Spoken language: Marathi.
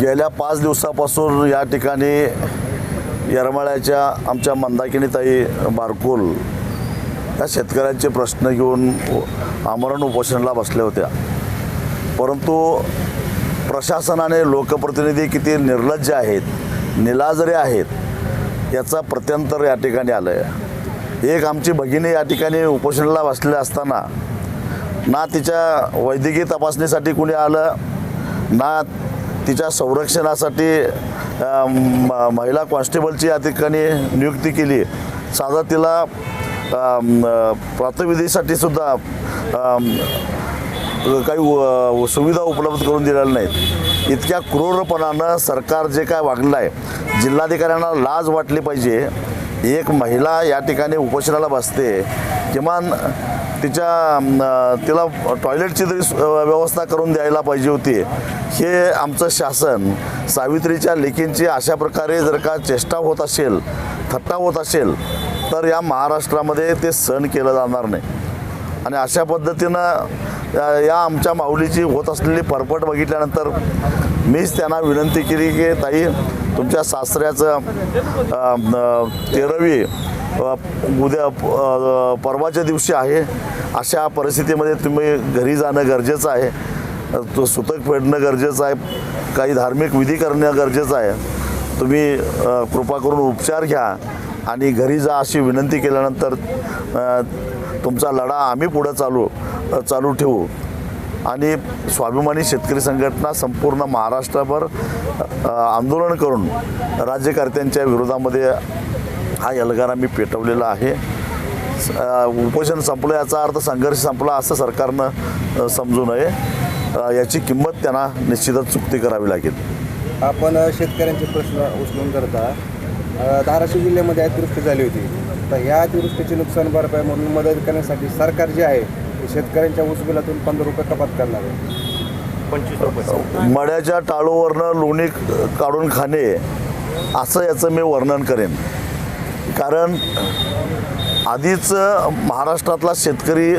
गेल्या पाच दिवसापासून या ठिकाणी येरमाळ्याच्या आमच्या मंदाकिनीताई बारकुल या शेतकऱ्यांचे प्रश्न घेऊन आमरण उपोषणाला बसल्या होत्या. परंतु प्रशासनाने लोकप्रतिनिधी किती निर्लज्ज आहेत निलाजरे आहेत याचा प्रत्यंतर या ठिकाणी आलं आहे एक आमची भगिनी या ठिकाणी उपोषणाला बसले असताना ना तिच्या वैद्यकीय तपासणीसाठी कुणी आलं ना तिच्या संरक्षणासाठी म- महिला कॉन्स्टेबलची या ठिकाणी नियुक्ती केली. साधा तिला प्रातविधीसाठी सुद्धा काही सुविधा उपलब्ध करून दिलेल्या नाहीत. इतक्या क्रूरपणानं सरकार जे काय वागलं आहे जिल्हाधिकाऱ्यांना लाज वाटली पाहिजे. एक महिला या ठिकाणी उपोषणाला बसते. किमान तिच्या तिला टॉयलेटची तरी व्यवस्था करून द्यायला पाहिजे होती. हे आमचं शासन सावित्रीच्या लेखींची अशा प्रकारे जर का चेष्टा होत असेल थट्टा होत असेल तर या महाराष्ट्रामध्ये ते सहन केलं जाणार नाही. आणि अशा पद्धतीनं या- या आमच्या माऊलीची होत असलेली परपट बघितल्यानंतर मीच त्यांना विनंती केली की ताई तुमच्या सासऱ्याचं तेरवी तेरावी उद्या परवाच्या दिवशी आहे. अशा परिस्थितीमध्ये तुम्ही घरी जाणं गरजेचं आहे. तो सुतक फेडणं गरजेचं आहे. काही धार्मिक विधी करणं गरजेचं आहे. तुम्ही कृपा करून उपचार घ्या आणि घरी जा अशी विनंती केल्यानंतर तुमचा लढा आम्ही पुढं चालू चालू ठेवू. आणि स्वाभिमानी शेतकरी संघटना संपूर्ण महाराष्ट्रभर आंदोलन करून राज्यकर्त्यांच्या विरोधामध्ये हा एल्गार आम्ही पेटवलेला आहे. उपोषण संपलं याचा अर्थ संघर्ष संपला असं सरकारनं समजू नये. याची किंमत त्यांना निश्चितच चुकती करावी लागेल. आपण शेतकऱ्यांचे प्रश्न उचलून करता धाराशिव जिल्ह्यामध्ये अतिवृष्टी झाली होती. तर या अतिवृष्टीची नुकसान भरपाई म्हणून मदत करण्यासाठी सरकार जे आहे ते शेतकऱ्यांच्या ऊस बिलातून पंधरा रुपये कपात करणार आहे. पंचवीस रुपये. मड्याच्या टाळूवरनं लोणी काढून खाणे असं याचं मी वर्णन करेन. कारण आधीच महाराष्ट्रातला शेतकरी